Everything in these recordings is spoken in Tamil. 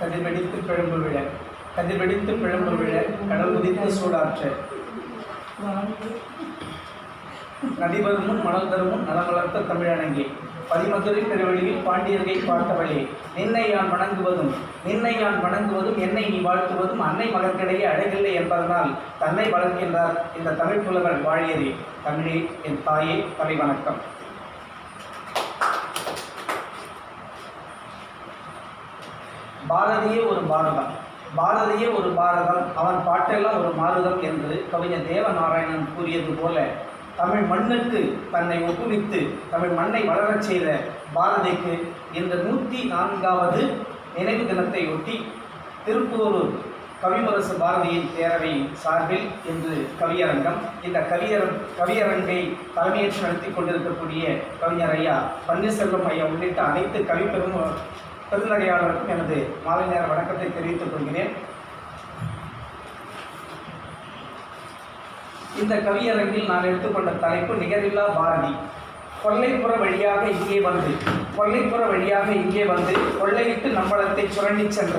கதிர்வெடித்து பிழம்பு விழ. கதிர்வெடித்து பிழம்பு விழ கடல் உதித்து சூடாற்ற. நதிவரும் மணல் தருமும் நலம் வளர்த்த தமிழனங்கே பதிமதுரை பெருவழியில் பாண்டியர்கை பார்த்தவளே. நின்னை யான் வணங்குவதும் நின்னை யான் வணங்குவதும் என்னை நீ வாழ்த்துவதும் அன்னை மகற்கிடையே அழகில்லை என்பதனால் தன்னை வளர்க்கின்றார் இந்த தமிழ் புலவர் வாழியரே. தமிழே என் தாயே தலை வணக்கம் பாரதியே ஒரு பாரதம். பாரதியே ஒரு பாரதம் அவன் பாட்டெல்லாம் ஒரு மாறுதம் என்று கவிஞர் தேவநாராயணன் கூறியது போல தமிழ் மண்ணுக்கு தன்னை ஒப்புவித்து தமிழ் மண்ணை வளரச் செய்த பாரதிக்கு இந்த நூற்றி நான்காவது நினைவு தினத்தை ஒட்டி திருப்பூரூர் கவிமரசு பாரதியின் பேரவை சார்பில் இன்று கவியரங்கம். இந்த கவியர கவியரங்கை தலைமையேற்று நடத்தி கொண்டிருக்கக்கூடிய கவிஞர் ஐயா பன்னீர்செல்வம் ஐயா உள்ளிட்ட அனைத்து கவிப்பெரும் பெருநடையாளருக்கும் எனது மாலை நேர வணக்கத்தை தெரிவித்துக் கொள்கிறேன். இந்த கவியரங்கில் நான் எடுத்துக்கொண்ட தலைப்பு நிகரில்லா பாரதி. கொள்ளைப்புற வழியாக இங்கே வந்து கொல்லைப்புற வழியாக இங்கே வந்து கொள்ளையிட்டு நம்பளத்தை சுரண்டி சென்ற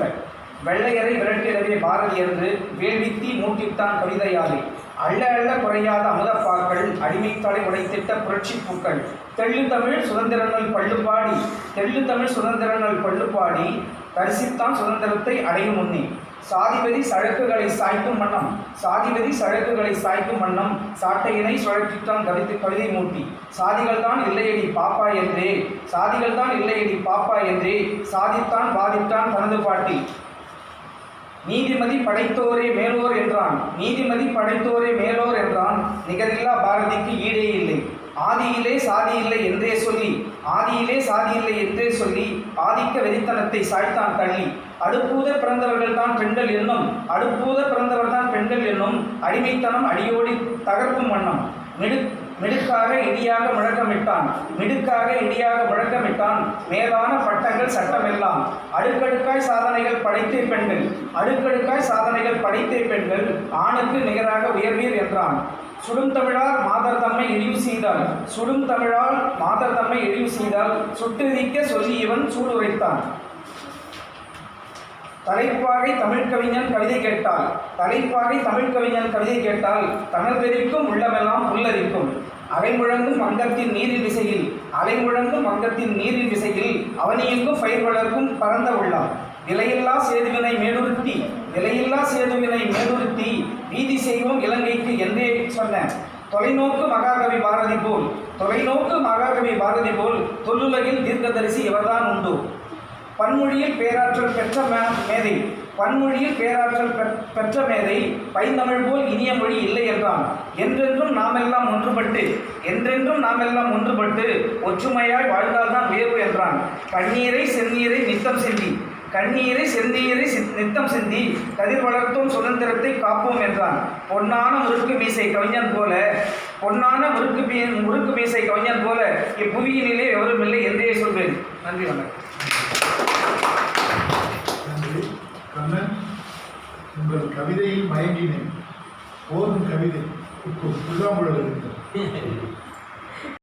வெள்ளையரை விரட்டிடவே பாரதி என்று வேள்வித்தி மூட்டித்தான் கவிதையாலே. அள்ள அள்ள குறையாத அமுதப்பாக்கள் அடிமைத்தாலை உடைத்திட்ட புரட்சி பூக்கள். தெள்ளு தமிழ் சுதந்திரங்கள் பள்ளுப்பாடி தெள்ளு தமிழ் சுதந்திரங்கள் பள்ளுப்பாடி தரிசித்தான் சுதந்திரத்தை அடையும் முன்னே. சாதிபதி சழக்குகளை சாய்க்கும் வண்ணம் சாதிபதி சழக்குகளை சாய்க்கும் வண்ணம் சாட்டையினை சுழற்றித்தான் கவித்து கவிதை மூட்டி. சாதிகள் தான் இல்லையடி பாப்பா என்றே சாதிகள் தான் இல்லையடி பாப்பா என்றே சாதித்தான் பாதித்தான் தனது பாட்டி. நீதிமதி படைத்தோரே மேலோர் என்றான். நீதிமதி படைத்தோரே மேலோர் என்றான். நிகரில்லா பாரதிக்கு ஈடே இல்லை. ஆதியிலே சாதி இல்லை என்றே சொல்லி ஆதியிலே சாதி இல்லை என்றே சொல்லி ஆதிக்க வெறித்தனத்தை சாய்த்தான் தள்ளி. அடுப்பூத பிறந்தவர்கள் தான் பெண்கள் என்னும் அடுப்பூத பிறந்தவர் தான் பெண்கள் என்னும் அடிமைத்தனம் அடியோடி தகர்க்கும் வண்ணம். மிடு மிடுக்காக இடியாக முழக்கமிட்டான். மிடுக்காக இடியாக முழக்கமிட்டான். மேலான பட்டங்கள் சட்டமெல்லாம். அடுக்கடுக்காய் சாதனைகள் படைத்தே பெண்கள். அடுக்கடுக்காய் சாதனைகள் படைத்தே பெண்கள். ஆணுக்கு நிகராக உயர்வீர் என்றான். சுடும் தமிழால் மாதர் தம்மை இழிவு செய்தால் சுடும் தமிழால் மாதர் தம்மை இழிவு செய்தால் சுட்டெரிக்க சொல்லி இவன் சூடுரைத்தான் தலைப்பாகை தமிழ் கவிஞன் கவிதை கேட்டால் தலைப்பாகை தமிழ் கவிஞன் கவிதை கேட்டால் தனதெரிக்கும் உள்ளமெல்லாம் புல்லரிக்கும். அலைமுழங்கும் அங்கத்தின் நீரில் விசையில் அலைமுழங்கும் அங்கத்தின் நீரில் விசையில் அவனியங்கும் பயிர் வளர்க்கும் பரந்த உள்ளாம். விலையில்லா சேதுவினை மேலுறுத்தி விலையில்லா சேதுவினை மேலுறுத்தி வீதி செய்வோம் இலங்கைக்கு என்றே சொன்ன. தொலைநோக்கு மகாகவி பாரதி போல் தொலைநோக்கு மகாகவி பாரதி போல் தொல்லுலகில் தீர்க்கதரிசி இவர்தான் உண்டு. பன்மொழியில் பேராற்றல் பெற்ற மேதை. பன்மொழியில் பேராற்றல் பெற்ற மேதை பைந்தமிழ் போல் இனிய மொழி இல்லை என்றான். என்றென்றும் நாமெல்லாம் ஒன்றுபட்டு என்றென்றும் நாமெல்லாம் ஒன்றுபட்டு ஒற்றுமையாய் வாழ்ந்தால்தான் உயர்வு என்றான். கண்ணீரை செந்நீரை நித்தம் செந்தி கண்ணீரை செந்தீரை நித்தம் சிந்தி கதிர் வளர்த்தோம் சுதந்திரத்தை காப்போம் என்றான். பொன்னான முறுக்கு மீசை கவிஞன் போல பொன்னான முறுக்கு மீ முறுக்கு மீசை கவிஞன் போல இப்புவியினிலே எவரும் இல்லை என்றே சொல்வேன். நன்றி வணக்கம். உங்கள் கவிதையில் மயங்கினேன். போதும் கவிதை. இப்போ புல்லாங்குழல் இருந்தது.